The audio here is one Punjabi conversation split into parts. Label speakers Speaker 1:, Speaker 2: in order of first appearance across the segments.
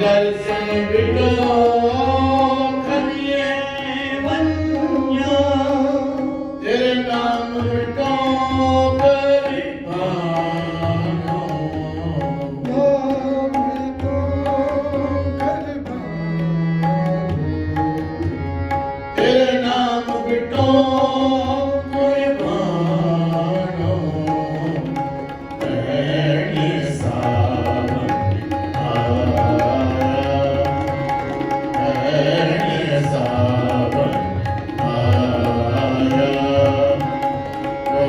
Speaker 1: let Gal Singh.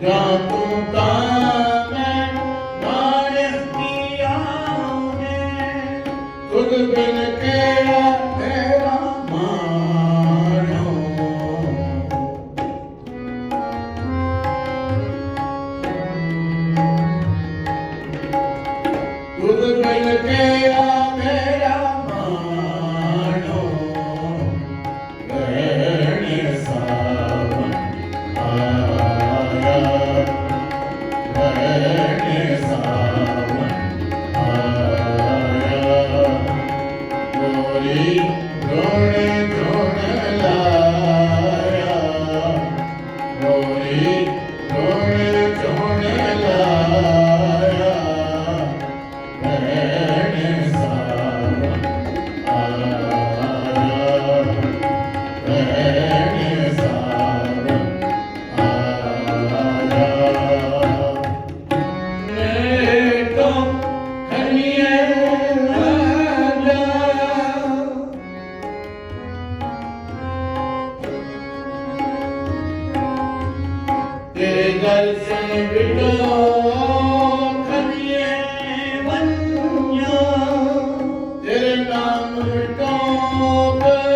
Speaker 1: ਜਾਂ ਤੂੰ ਤਾਂ ਮੈਂ ਮਾਰਸ ਕੀਆ ਹੈ ਤੁਧ ਬਿਨ ਕਿਆ ਤੇਰਾ ਮਾਨੋ ਤੁਧ ਬਿਨ ਕਿਆ घर से बिटो